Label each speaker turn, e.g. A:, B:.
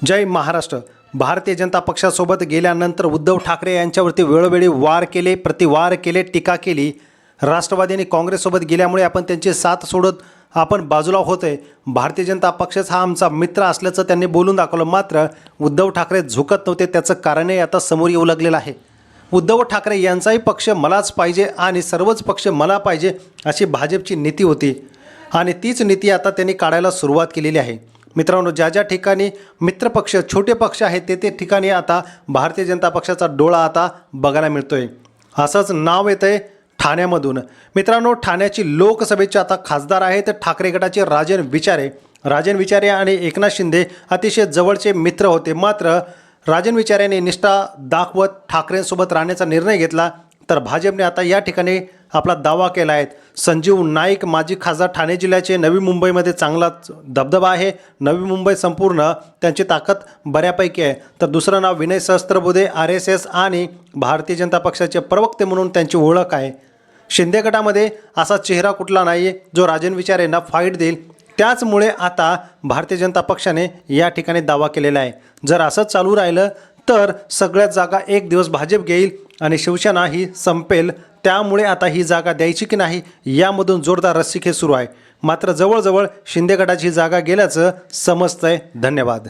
A: जय महाराष्ट्र. भारतीय जनता पक्षासोबत गेल्यानंतर उद्धव ठाकरे यांच्यावरती वेळोवेळी वार केले प्रतिवार केले टीका केली. राष्ट्रवादीने काँग्रेससोबत गेल्यामुळे आपण त्यांची साथ सोडत आपण बाजूला होतोय भारतीय जनता पक्षच हा आमचा मित्र असल्याचं त्यांनी बोलून दाखवलं. मात्र उद्धव ठाकरे झुकत नव्हते त्याचं कारणही आता समोर येऊ लागलेलं आहे. उद्धव ठाकरे यांचाही पक्ष मलाच पाहिजे आणि सर्वच पक्ष मला पाहिजे अशी भाजपची नीती होती. आणि तीच नीती आता त्यांनी काढायला सुरुवात केलेली आहे. मित्रांनो ज्या ज्या ठिकाणी मित्रपक्ष छोटे पक्ष आहेत ते ते ठिकाणी आता भारतीय जनता पक्षाचा डोळा आता बघायला मिळतोय. असंच नाव येतं आहे ठाण्यामधून. मित्रांनो ठाण्याची लोकसभेचे आता खासदार आहेत ठाकरे गटाचे राजन विचारे. राजन विचारे आणि एकनाथ शिंदे अतिशय जवळचे मित्र होते. मात्र राजन विचारेने निष्ठा दाखवत ठाकरेंसोबत राहण्याचा निर्णय घेतला. तर भाजपने आता या ठिकाणी आपला दावा केला आहे. संजीव नाईक माजी खासदार ठाणे जिल्ह्याचे नवी मुंबईमध्ये चांगलाच दबदबा आहे. नवी मुंबई संपूर्ण त्यांची ताकद बऱ्यापैकी आहे. तर दुसरं नाव Vinay Sahasrabuddhe R S S आणि भारतीय जनता पक्षाचे प्रवक्ते म्हणून त्यांची ओळख आहे. शिंदे गटामध्ये असा चेहरा कुठला नाही जो राजन विचार यांना फाईट देईल. त्याचमुळे आता भारतीय जनता पक्षाने या ठिकाणी दावा केलेला आहे. जर असंच चालू राहिलं तर सगळ्यात जागा एक दिवस भाजप घेईल आणि शिवसेना ही संपेल त्यामुळे आता ही जागा द्यायची की नाही यामधून जोरदार रस्सीखेच सुरू आहे. मात्र जवळजवळ शिंदे गटाची जागा गेल्याचं समजतंय. धन्यवाद.